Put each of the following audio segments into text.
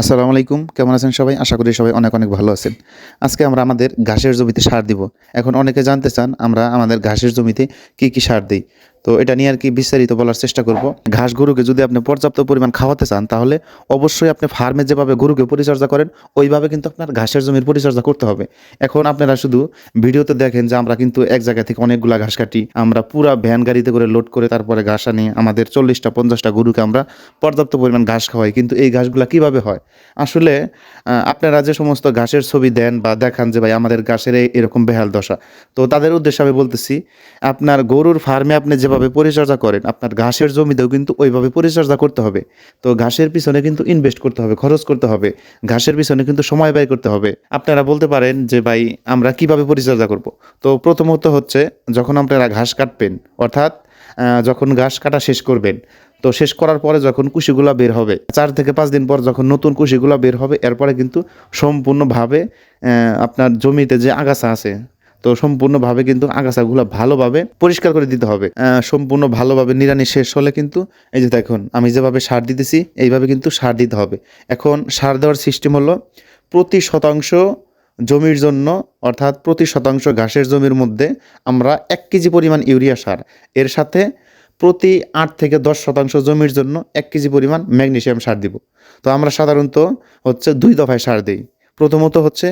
আসসালামু আলাইকুম, কেমন আছেন সবাই? আশা করি সবাই অনেক অনেক ভালো আছেন। আজকে আমরা আমাদের ঘাসের জমিতে সার দিব। এখন অনেকে জানতে চান, আমরা আমাদের ঘাসের জমিতে কি কি সার দিই? তো এটা নিয়ে আর কি বিস্তারিত বলার চেষ্টা করব। ঘাস গরুকে যদি আপনি পর্যাপ্ত পরিমাণ খাওয়াতে চান, তাহলে অবশ্যই আপনি ফার্মে যেভাবে গরুকে পরিচর্যা করেন, ওইভাবে কিন্তু আপনার ঘাসের জমির পরিচর্যা করতে হবে। এখন আপনারা শুধু ভিডিওতে দেখেন যে আমরা কিন্তু এক জায়গা থেকে অনেকগুলা ঘাস কাটি, আমরা পুরা ভ্যান গাড়িতে করে লোড করে তারপরে ঘাস আনি, আমাদের চল্লিশটা, পঞ্চাশটা গরুকে আমরা পর্যাপ্ত পরিমাণ ঘাস খাওয়াই। কিন্তু এই ঘাসগুলা কীভাবে হয়? আসলে আপনারা যে সমস্ত ঘাসের ছবি দেন বা দেখান যে, ভাই, আমাদের ঘাসের এরকম বেহাল দশা। তো তাদের উদ্দেশ্যে আমি বলতেছি, আপনার গরুর ফার্মে আপনি যেভাবে পরিচর্যা করেন। আপনার ঘাসের জমিতেও কিন্তু ওইভাবে পরিচর্যা করতে হবে। তো ঘাসের পিছনে কিন্তু ইনভেস্ট করতে হবে, খরচ করতে হবে। ঘাসের পিছনে কিন্তু সময় ব্যয় করতে হবে। আপনারা বলতে পারেন যে, ভাই, আমরা কীভাবে পরিচর্যা করব? তো প্রথমত হচ্ছে, যখন আপনারা ঘাস কাটবেন, অর্থাৎ যখন ঘাস কাটা শেষ করবেন, তো শেষ করার পরে যখন কুশিগুলা বের হবে, চার থেকে পাঁচ দিন পর যখন নতুন কুশিগুলা বের হবে, এরপরে কিন্তু সম্পূর্ণভাবে আপনার জমিতে যে আগাছা আছে তো সম্পূর্ণভাবে কিন্তু আগাছাগুলো ভালোভাবে পরিষ্কার করে দিতে হবে। সম্পূর্ণ ভালোভাবে নিড়ানি শেষ হলে কিন্তু, এই যে দেখুন, আমি যেভাবে সার দিতেছি, এইভাবে কিন্তু সার দিতে হবে। এখন সার দেওয়ার সিস্টেম হলো প্রতি শতাংশ জমির জন্য, অর্থাৎ প্রতি শতাংশ ঘাসের জমির মধ্যে আমরা এক কেজি পরিমাণ ইউরিয়া সার। এর সাথে প্রতি আট থেকে দশ শতাংশ জমির জন্য এক কেজি পরিমাণ ম্যাগনেশিয়াম সার দিব। তো আমরা সাধারণত হচ্ছে দুই দফায় সার দিই। প্রথমত হচ্ছে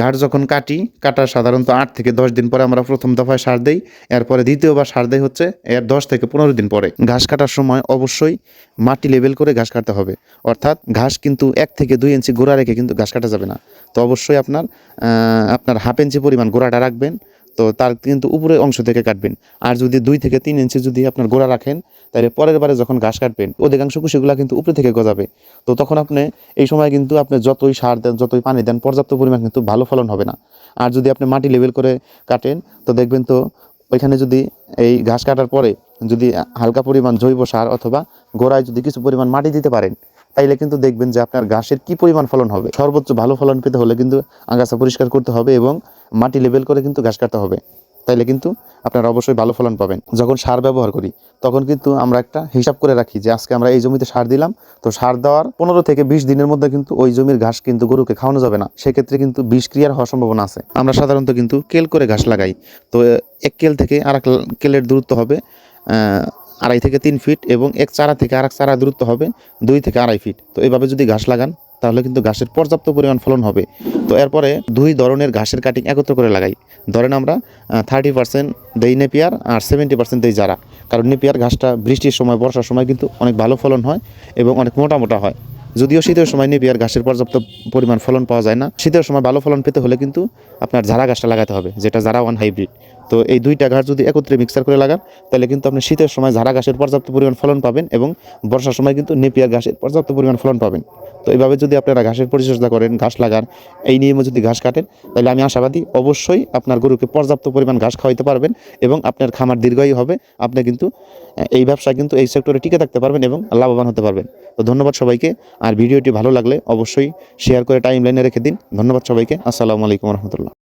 ঘাট যখন কাটি, কাটা সাধারণত আট থেকে দশ দিন পরে আমরা প্রথম দফায় সার দেই, এরপরে দ্বিতীয়বার সার দেয় হচ্ছে, এর দশ থেকে পনেরো দিন পরে। ঘাস কাটার সময় অবশ্যই মাটি লেভেল করে ঘাস কাটতে হবে। অর্থাৎ ঘাস কিন্তু এক থেকে দুই ইঞ্চি গোড়া রেখে কিন্তু ঘাস কাটা যাবে না। তো অবশ্যই আপনার আপনার হাফ ইঞ্চি পরিমাণ গোড়াটা রাখবেন তো তার কিন্তু উপরে অংশ থেকে কাটবেন। আর যদি দুই থেকে তিন ইঞ্চি যদি আপনার গোড়া রাখেন, তাহলে পরের বারে যখন ঘাস কাটবেন, অধিকাংশ কুশিগুলা কিন্তু উপরে থেকে গজাবে। তো তখন আপনি এই সময় কিন্তু আপনি যতই সার দেন, যতই পানি দেন, পর্যাপ্ত পরিমাণ কিন্তু ভালো ফলন হবে না। আর যদি আপনি মাটি লেভেল করে কাটেন, তো দেখবেন তো ওইখানে যদি এই ঘাস কাটার পরে যদি হালকা পরিমাণ জৈব সার অথবা গোড়ায় যদি কিছু পরিমাণ মাটি দিতে পারেন তাইলে কিন্তু দেখবেন যে আপনার ঘাসের কি পরিমাণ ফলন হবে? সর্বোচ্চ ভালো ফলন পেতে হলে কিন্তু আগাছা পরিষ্কার করতে হবে এবং মাটি লেভেল করে কিন্তু ঘাস কাটতে হবে। তাইলে কিন্তু আপনারা অবশ্যই ভালো ফলন পাবেন। যখন সার ব্যবহার করি, তখন কিন্তু আমরা একটা হিসাব করে রাখি যে আজকে আমরা এই জমিতে সার দিলাম। তো সার দেওয়ার পনেরো থেকে বিশ দিনের মধ্যে কিন্তু ওই জমির ঘাস কিন্তু গরুকে খাওয়ানো যাবে না। সেক্ষেত্রে কিন্তু বিষ ক্রিয়ার হওয়ার সম্ভাবনা আছে। আমরা সাধারণত কিন্তু কেল করে ঘাস লাগাই। তো এক কেল থেকে আর এক কেলের দূরত্ব হবে আড়াই থেকে তিন ফিট এবং এক চারা থেকে আরেক চারা দূরত্ব হবে দুই থেকে আড়াই ফিট তো এভাবে যদি ঘাস লাগান, তাহলে কিন্তু ঘাসের পর্যাপ্ত পরিমাণ ফলন হবে। তো এরপরে দুই ধরনের ঘাসের কাটিং একত্র করে লাগাই। ধরেন আমরা থার্টি পার্সেন্ট দেই নেপিয়ার আর সেভেন্টি পার্সেন্ট দেই যারা কারণ নেপিয়ার ঘাসটা বৃষ্টির সময়, বর্ষার সময় কিন্তু অনেক ভালো ফলন হয় এবং অনেক মোটা মোটা হয়। যদিও শীতের সময় নেপিয়ার ঘাসের পর্যাপ্ত পরিমাণ ফলন পাওয়া যায় না, শীতের সময় ভালো ফলন পেতে হলে কিন্তু আপনার ঝাড়া ঘাসটা লাগাতে হবে, যেটা ঝাড়া ওয়ান হাইব্রিড তো এই দুইটা ঘাস যদি একত্রে মিক্সার করে লাগান, তাহলে কিন্তু আপনি শীতের সময় ঝাড়া ঘাসের পর্যাপ্ত পরিমাণ ফলন পাবেন এবং বর্ষার সময় কিন্তু নেপিয়ার ঘাসের পর্যাপ্ত পরিমাণ ফলন পাবেন। তো এইভাবে যদি আপনারা ঘাসের পরিচর্যা করেন, ঘাস লাগান, এই নিয়মে যদি ঘাস কাটেন, তাহলে আমি আশাবাদী অবশ্যই আপনার গরুকে পর্যাপ্ত পরিমাণ ঘাস খাওয়াইতে পারবেন এবং আপনার খামার দীর্ঘায়ু হবে। আপনি কিন্তু এই ব্যবসা কিন্তু এই সেক্টরে টিকে থাকতে পারবেন এবং লাভবান হতে পারবেন। তো ধন্যবাদ সবাইকে। আর ভিডিওটি ভালো লাগলে অবশ্যই শেয়ার করে টাইম লাইনে রেখে দিন। ধন্যবাদ সবাইকে। আসসালামু আলাইকুম রহমতুল্লাহ।